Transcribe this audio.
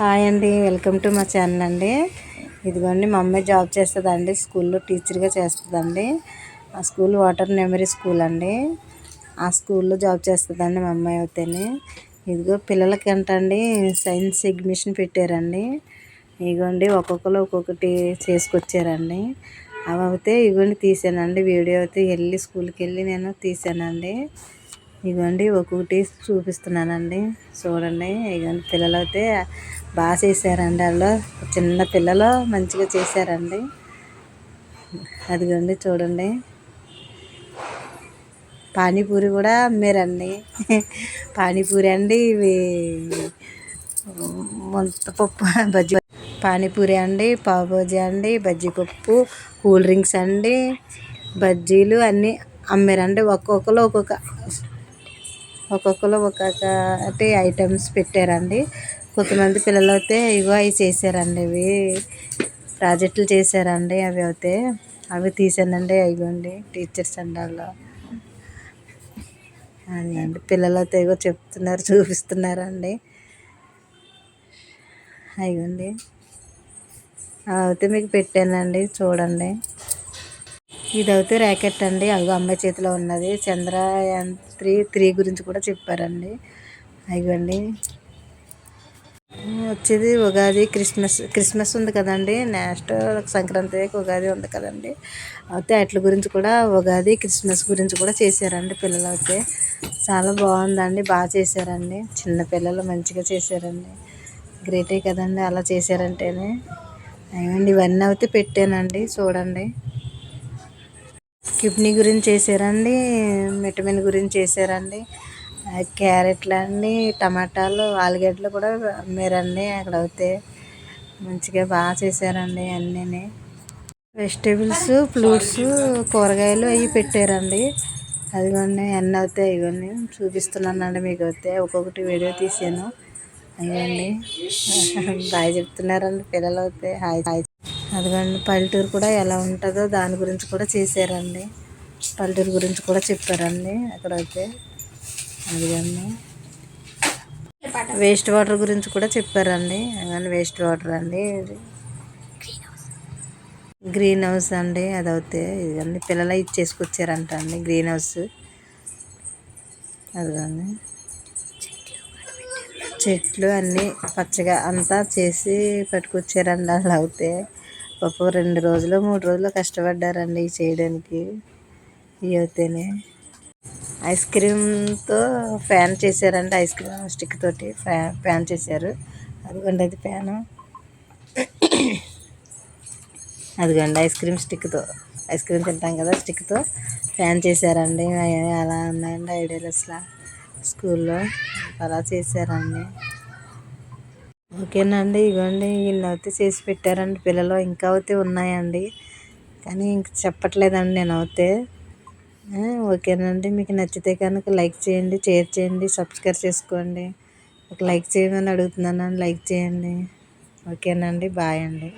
Hi అండి welcome to మా channel అండి. ఇదిగోండి మా అమ్మాయి జాబ్ చేస్తుందండి స్కూల్లో టీచర్గా చేస్తుందండి. ఆ స్కూల్ వాటర్ మెమరీ స్కూల్ అండి. ఆ స్కూల్లో జాబ్ చేస్తుందండి మా అమ్మాయి అయితేనే ఇదిగో పిల్లలకి అంటండి సైన్స్ ఎగ్జిబిషన్ పెట్టారండి. ఇదిగోండి ఒక్కొక్కరు ఒక్కొక్కటి చేసుకొచ్చారండి. అవి అయితే ఇదిగోండి తీసానండి వీడియో అయితే వెళ్ళి స్కూల్కి వెళ్ళి నేను తీసానండి. ఇదిగోండి ఒక్కొక్కటి చూపిస్తున్నానండి. చూడండి ఇదిగోండి పిల్లలు అయితే బాగా చేశారండి వాళ్ళు చిన్న పిల్లలు మంచిగా చేశారండి. అదిగోండి చూడండి. పానీపూరి కూడా అమ్మారండి. పానీపూరి అండి ఇవి ముంతపప్పు బజ్జీ పానీపూరి అండి పావుబోజీ అండి బజ్జిపప్పు కూల్ డ్రింక్స్ అండి బజ్జీలు అన్నీ అమ్మారండి. ఒక్కొక్కరు ఒక్కొక్క ఒక్కొక్కరు ఒక్కొక్కటి ఐటమ్స్ పెట్టారండి. కొంతమంది పిల్లలు అయితే ఇగో అవి చేశారండి. ఇవి ప్రాజెక్టులు చేశారండి. అవి అయితే అవి తీసానండి అయిగోండి టీచర్స్ అండి వాళ్ళు అదండి పిల్లలు అయితే ఇగో చెప్తున్నారు చూపిస్తున్నారండి. అయిగోండి అయితే మీకు పెట్టానండి. చూడండి. ఇది అయితే ర్యాకెట్ అండి. అదిగో అమ్మాయి చేతిలో ఉన్నది. చంద్రయాన్ త్రీ త్రీ గురించి కూడా చెప్పారండి. అయ్యండి వచ్చేది ఉగాది క్రిస్మస్. క్రిస్మస్ ఉంది కదండి. నెక్స్ట్ సంక్రాంతి ఉగాది ఉంది కదండి. అయితే వాటి గురించి కూడా ఉగాది క్రిస్మస్ గురించి కూడా చేశారండి పిల్లలు అయితే చాలా బాగుందండి. బాగా చేశారండి. చిన్న పిల్లలు మంచిగా చేశారండి. గ్రేటే కదండి అలా చేశారంటేనే. అయ్యండి ఇవన్నీ అయితే పెట్టానండి. చూడండి. కిడ్నీ గురించి చేశారండి విటమిన్ గురించి చేశారండి క్యారెట్లు అండి టమాటాలు ఆలుగడ్డలు కూడా అమ్మారండి అక్కడ అయితే. మంచిగా బాగా చేశారండి అన్నీ వెజిటేబుల్స్ ఫ్రూట్స్ కూరగాయలు అవి పెట్టారండి. అదిగోండి అన్నీ అవుతాయి ఇవన్నీ చూపిస్తున్నానండి మీకు అయితే. ఒక్కొక్కటి వీడియో తీసాను. అయ్యండి. బాగా చెప్తున్నారండి పిల్లలు అయితే. Hi hi. అదిగోండి పల్లెటూరు కూడా ఎలా ఉంటుందో దాని గురించి కూడా చేశారండి. పల్లెటూరు గురించి కూడా చెప్పారండి అక్కడైతే. అదిగండి. వేస్ట్ వాటర్ గురించి కూడా చెప్పారండి. అదిగోండి వేస్ట్ వాటర్ అండి గ్రీన్ హౌస్ అండి అదైతే ఇదిగండి పిల్లలు ఇచ్చేసుకొచ్చారంట అండి గ్రీన్ హౌస్. అదిగోండి. చెట్లు అన్నీ పచ్చగా అంతా చేసి పట్టుకొచ్చారండి అలా అయితే. పాపం రెండు రోజులు మూడు రోజులు కష్టపడ్డారండి ఇవి చేయడానికి. ఇవి అయితేనే. ఐస్ క్రీమ్తో ఫ్యాన్ చేశారండి ఐస్ క్రీమ్ స్టిక్ తోటి ఫ్యాన్ ఫ్యాన్ చేశారు. అదిగోండి అది ఫ్యాను. అదిగోండి ఐస్ క్రీమ్ స్టిక్తో ఐస్ క్రీమ్ తింటాం కదా స్టిక్తో ఫ్యాన్ చేశారండి. అలా ఉన్నాయండి ఐడియాలు అసలు. స్కూల్లో అలా చేశారండి. ఓకేనండి ఇవ్వండి వీళ్ళు అయితే చేసి పెట్టారండి పిల్లలు ఇంకా అయితే ఉన్నాయండి. కానీ ఇంక చెప్పట్లేదండి నేను అయితే ఓకేనండి మీకు నచ్చితే కనుక లైక్ చేయండి షేర్ చేయండి సబ్స్క్రైబ్ చేసుకోండి. ఒక లైక్ చేయమని అడుగుతున్నాను లైక్ చేయండి. ఓకేనండి బాయ్ అండి.